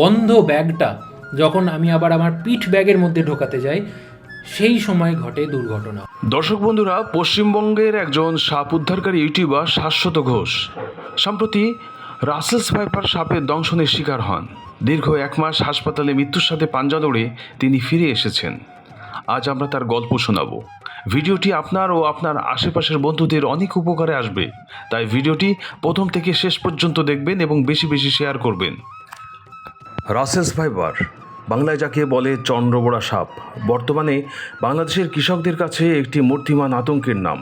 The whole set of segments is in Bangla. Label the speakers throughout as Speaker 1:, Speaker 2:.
Speaker 1: বন্ধ ব্যাগটা যখন আমি আবার আমার পিঠ ব্যাগের মধ্যে ঢোকাতে যাই, সেই সময় ঘটে দুর্ঘটনা।
Speaker 2: দর্শক বন্ধুরা, পশ্চিমবঙ্গের একজন সাপ উদ্ধারকারী ইউটিউবার শাশ্বত ঘোষ। সম্প্রতি রাসেলস ভাইপার সাপের দংশনের শিকার হন। দীর্ঘ এক মাস হাসপাতালে মৃত্যুর সাথে পাঞ্জা লড়ে তিনি ফিরে এসেছেন। আজ আমরা তার গল্প শোনাবো। ভিডিওটি আপনার ও আপনার আশেপাশের বন্ধুদের অনেক উপকারে আসবে। তাই ভিডিওটি প্রথম থেকে শেষ পর্যন্ত দেখবেন এবং বেশি বেশি শেয়ার করবেন। রাসেলস ফাইবার, বাংলায় যাকে বলে চন্দ্রবোড়া সাপ, বর্তমানে বাংলাদেশের কৃষকদের কাছে একটি মূর্তিমান আতঙ্কের নাম।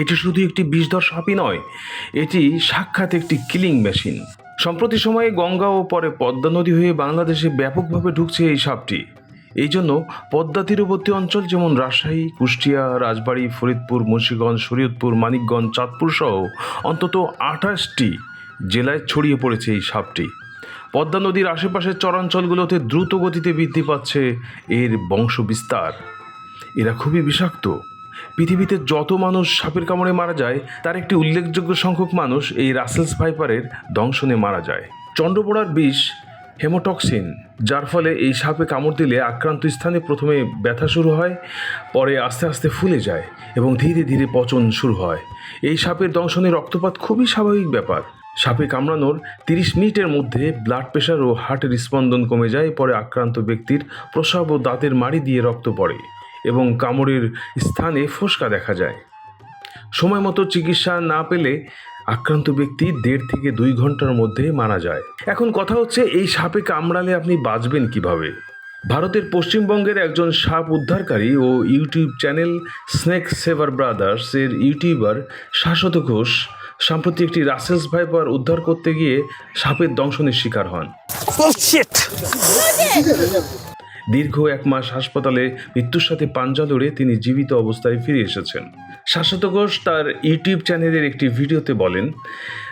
Speaker 2: এটি শুধু একটি বিষধর সাপই নয়, এটি সাক্ষাৎ একটি কিলিং মেশিন। সম্প্রতি সময়ে গঙ্গা ও পরে পদ্মা নদী হয়ে বাংলাদেশে ব্যাপকভাবে ঢুকছে এই সাপটি। এই জন্য পদ্মা তীরবর্তী অঞ্চল যেমন রাজশাহী, কুষ্টিয়া, রাজবাড়ী, ফরিদপুর, মুন্সীগঞ্জ, শরীয়তপুর, মানিকগঞ্জ চাঁদপুর সহ অন্তত আঠাশটি জেলায় ছড়িয়ে পড়েছে এই সাপটি। পদ্মা নদীর আশেপাশের চরাঞ্চলগুলোতে দ্রুত গতিতে বৃদ্ধি পাচ্ছে এর বংশ বিস্তার এরা খুবই বিষাক্ত। পৃথিবীতে যত মানুষ সাপের কামড়ে মারা যায়, তার একটি উল্লেখযোগ্য সংখ্যক মানুষ এই রাসেলস ভাইপারের দংশনে মারা যায়। চন্দ্রপোড়ার বিষ হেমোটক্সিন, যার ফলে এই সাপে কামড় দিলে আক্রান্ত স্থানে প্রথমে ব্যথা শুরু হয়, পরে আস্তে আস্তে ফুলে যায় এবং ধীরে ধীরে পচন শুরু হয়। এই সাপের দংশনে রক্তপাত খুবই স্বাভাবিক ব্যাপার। সাপে কামড়ানোর তিরিশ মিনিটের মধ্যে ব্লাড প্রেশার ও হার্টের স্পন্দন কমে যায়, পরে আক্রান্ত ব্যক্তির প্রসাব ও দাঁতের মাড়ি দিয়ে রক্ত পড়ে এবং কামড়ের স্থানে ফোসকা দেখা যায়। সময় মতো চিকিৎসা না পেলে আক্রান্ত ব্যক্তি দেড় থেকে দুই ঘণ্টার মধ্যে মারা যায়। এখন কথা হচ্ছে, এই সাপে কামড়ালে আপনি বাঁচবেন কীভাবে? ভারতের পশ্চিমবঙ্গের একজন সাপ উদ্ধারকারী ও YouTube channel snake saver brothers এর ইউটিউবার শাশ্বত ঘোষ সম্প্রতি একটি রাসেলস ভাইপার উদ্ধার করতে গিয়ে সাপের দংশনের শিকার হন। দীর্ঘ এক মাস হাসপাতালে মৃত্যুর সাথে পাঞ্জা লড়ে তিনি জীবিত অবস্থায় ফিরে এসেছেন। শাশ্বত ঘোষ তার ইউটিউব চ্যানেলের একটি ভিডিওতে বলেন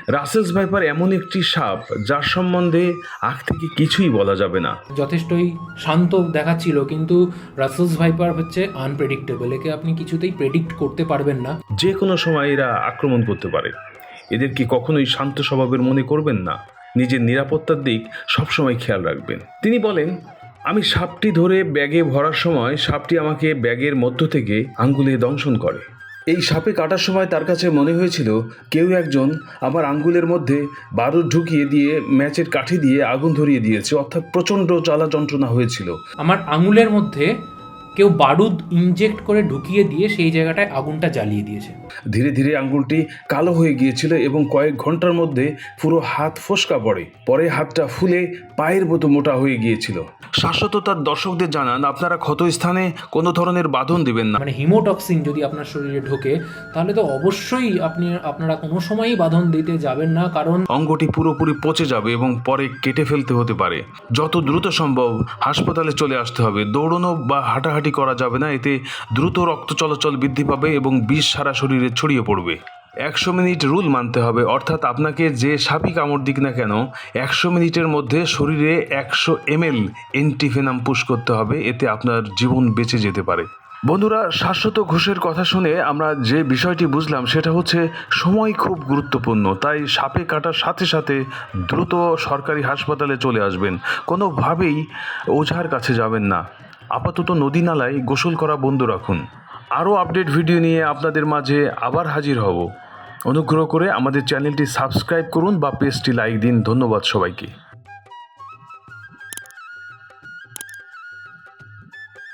Speaker 2: রাসেলস ভাইপার এমন একটি সাপ যার সম্বন্ধে আগ থেকে কিছুই বলা যাবে না।
Speaker 1: যথেষ্টই শান্ত দেখাচ্ছিল কিন্তু রাসেলস ভাইপার হচ্ছে আনপ্রেডিক্টেবল একে আপনি কিছুতেই প্রেডিক্ট করতে পারবেন না।
Speaker 2: যে কোনো সময় এরা আক্রমণ করতে পারে। এদেরকে কখনোই শান্ত স্বভাবের মনে করবেন না? নিজের নিরাপত্তার দিক সবসময় খেয়াল রাখবেন। তিনি বলেন, আমি সাপটি ধরে ব্যাগে ভরার সময় সাপটি আমাকে ব্যাগের মধ্য থেকে আঙ্গুলে দংশন করে। এই সাপে কাটার সময় তার কাছে মনে হয়েছিল, কেউ একজন আমার আঙ্গুলের মধ্যে বারুদ ঢুকিয়ে দিয়ে ম্যাচের কাঠি দিয়ে আগুন ধরিয়ে দিয়েছে, অর্থাৎ প্রচণ্ড জ্বালা যন্ত্রণা হয়েছিল।
Speaker 1: আমার আঙুলের মধ্যে কেউ বারুদ ইনজেক্ট করে ঢুকিয়ে দিয়ে সেই জায়গাটায় আগুনটা জ্বালিয়ে দিয়েছে।
Speaker 2: ধীরে ধীরে আঙ্গুলটি কালো হয়ে গিয়েছিল এবং কয়েক ঘণ্টার মধ্যে পুরো হাত ফসকা পড়ে। পরে হাতটা ফুলে পায়ের মতো মোটা হয়ে গিয়েছিল। শাশ্বত তার দর্শকদের জানান আপনারা ক্ষত স্থানে কোনো ধরনের বাঁধন দিবেন না।
Speaker 1: মানে হিমোটক্সিন যদি আপনার শরীরে ঢোকে তাহলে তো অবশ্যই আপনি আপনারা কোনো সময়ই বাঁধন দিতে যাবেন না কারণ
Speaker 2: অঙ্গটি পুরোপুরি পচে যাবে এবং পরে কেটে ফেলতে হতে পারে। যত দ্রুত সম্ভব হাসপাতালে চলে আসতে হবে। দৌড়নো বা হাঁটাহাঁটি করা যাবে না। এতে দ্রুত রক্ত চলাচল বৃদ্ধি পাবে এবং বিষ সারা শরীরে ছড়িয়ে পড়বে। একশো মিনিট রুল মানতে হবে। অর্থাৎ আপনাকে যে সাপই কামড় দিক না কেন, একশো মিনিটের মধ্যে শরীরে একশো এমএল এন্টিফেনাম পুশ করতে হবে। এতে আপনার জীবন বেঁচে যেতে পারে। বন্ধুরা, শাশ্বত ঘোষের কথা শুনে আমরা যে বিষয়টি বুঝলাম, সেটা হচ্ছে সময় খুব গুরুত্বপূর্ণ। তাই সাপে কাটার সাথে সাথে দ্রুত সরকারি হাসপাতালে চলে আসবেন। কোনোভাবেই ওঝার কাছে যাবেন না। আপাতত নদী নালায় গোসল করা বন্ধ রাখুন। আরও আপডেট ভিডিও নিয়ে আপনাদের মাঝে আবার হাজির হব। অনুগ্রহ করে আমাদের চ্যানেলটি সাবস্ক্রাইব করুন বা পেজটি লাইক দিন। ধন্যবাদ সবাইকে।